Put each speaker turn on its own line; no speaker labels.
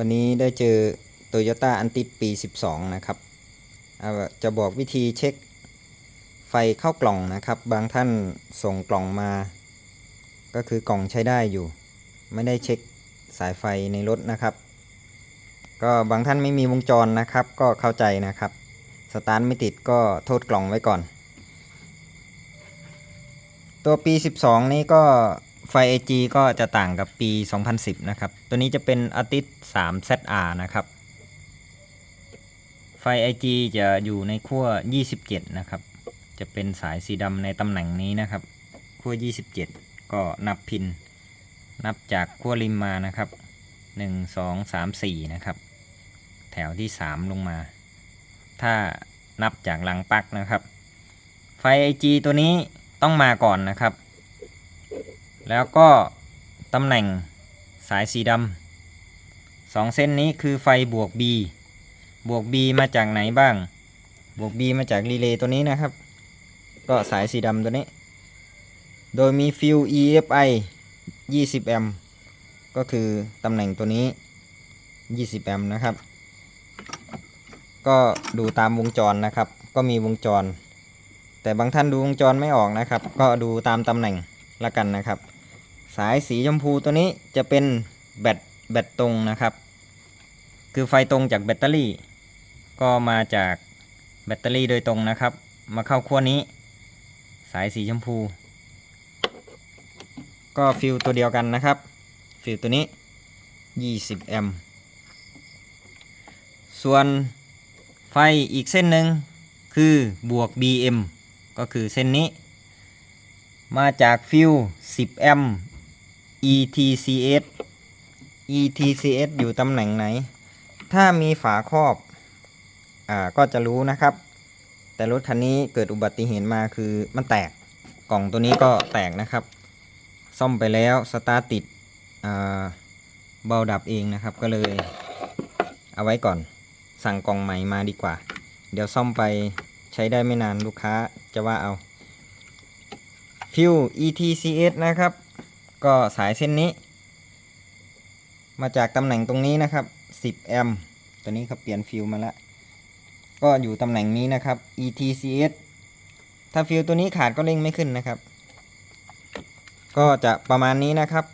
วันนี้ได้เจอ Toyota a n t i ปี 12 นะครับจะบอกวิธีเช็คไฟเข้ากล่องนะครับ บางท่านส่งกล่องมา ก็คือกล่องใช้ได้อยู่ ไม่ได้เช็คสายไฟในรถนะครับ ก็บางท่านไม่มีวงจรนะครับ ก็เข้าใจนะครับ สตาร์ทไม่ติดก็โทษกล่องไว้ก่อน ตัวปี 12 นี้ก็ ไฟ AG ก็จะต่างกับปี 2010 นะครับ ตัวนี้จะเป็น Artis 3 ZR นะครับ ไฟ IG จะอยู่ในขั้ว 27 นะครับ จะเป็นสายสีดำในตำแหน่งนี้นะครับ ขั้ว 27 ก็นับพิน นับจากขั้วริมมานะครับ 1 2 3 4 นะครับ แถวที่ 3 ลงมา ถ้านับจากหลังปลั๊กนะครับ ไฟ IG ตัวนี้ต้องมาก่อนนะครับ แล้วก็ตำแหน่งสายสีดำสองเส้นนี้คือไฟบวก B บวก B มาจากไหนบ้าง บวก B มาจากรีเลย์ตัวนี้นะครับ ก็สายสีดำตัวนี้ โดยมีฟิล EFI 20 แอมป์ก็คือตำแหน่งตัวนี้ 20 แอมป์นะครับ ก็ดูตามวงจรนะครับ ก็มีวงจร แต่บางท่านดูวงจรไม่ออกนะครับ ก็ดูตามตำแหน่งละกันนะครับ สายสีชมพูตัวนี้จะเป็นแบตแบตตรงนะครับ คือไฟตรงจากแบตเตอรี่ ก็มาจากแบตเตอรี่โดยตรงนะครับ มาเข้าขั้วนี้ สายสีชมพู ก็ฟิลตัวเดียวกันนะครับ ฟิลตัวนี้ 20 แอมป์ส่วนไฟอีกเส้นหนึ่งคือบวก BM ก็คือเส้นนี้ มาจากฟิล10 แอมป์ ETCS ETCS อยู่ตำแหน่งไหน ถ้ามีฝาครอบ อ่า ก็จะรู้นะครับ แต่รถคันนี้เกิดอุบัติเหตุมาคือมันแตก กล่องตัวนี้ก็แตกนะครับ ซ่อมไปแล้ว สตาร์ติด อ่า เบาดับเองนะครับ ก็เลย เอาไว้ก่อน สั่งกล่องใหม่มาดีกว่า เดี๋ยวซ่อมไปใช้ได้ไม่นานลูกค้าจะว่าเอา ฟิว ETCS นะครับ ก็สายเส้นนี้ มาจากตำแหน่งตรงนี้นะครับ 10 แอมป์ตัวนี้เขาเปลี่ยนฟิวมาแล้วก็อยู่ตำแหน่งนี้นะครับ ETCS ถ้าฟิวตัวนี้ขาดก็เร่งไม่ขึ้นนะครับ ก็จะประมาณนี้นะครับ